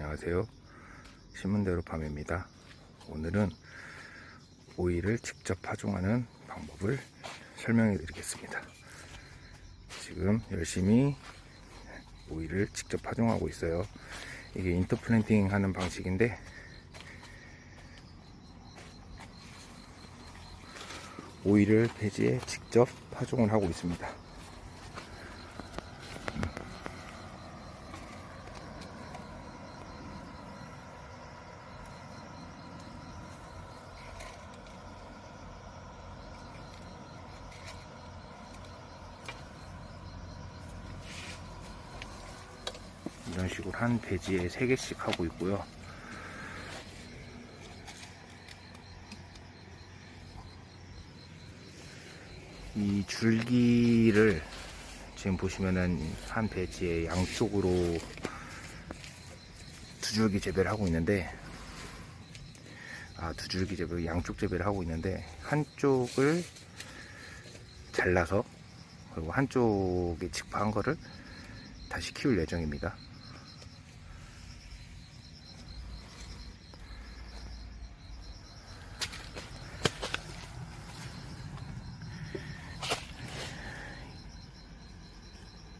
안녕하세요. 신문대로 밤입니다. 오늘은 오이를 직접 파종하는 방법을 설명해 드리겠습니다. 지금 열심히 오이를 직접 파종하고 있어요. 이게 인터플랜팅 하는 방식인데 오이를 배지에 직접 파종을 하고 있습니다. 이런 식으로 한 배지에 3개씩 하고 있고요. 이 줄기를 지금 보시면은 한 배지에 양쪽으로 두 줄기 재배를 하고 있는데 아 두 줄기 재배 양쪽 재배를 하고 있는데 한쪽을 잘라서 그리고 한쪽에 직파한 거를 다시 키울 예정입니다.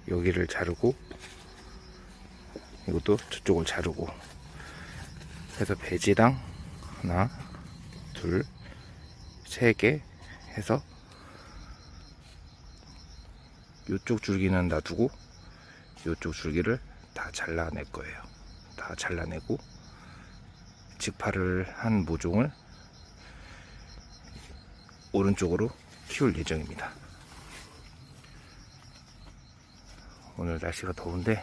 여기를 자르고 이것도 저쪽을 자르고. 해서 배지당 하나 둘 세 개 해서 이쪽 줄기는 놔두고 이쪽 줄기를 다 잘라낼 거예요. 다 잘라내고 직파를 한 모종을 오른쪽으로 키울 예정입니다 오늘 날씨가 더운데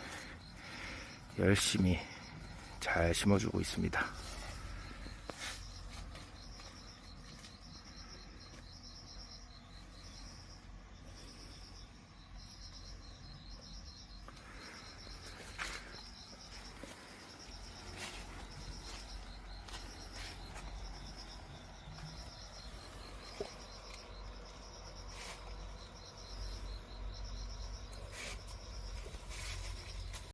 열심히 잘 심어주고 있습니다.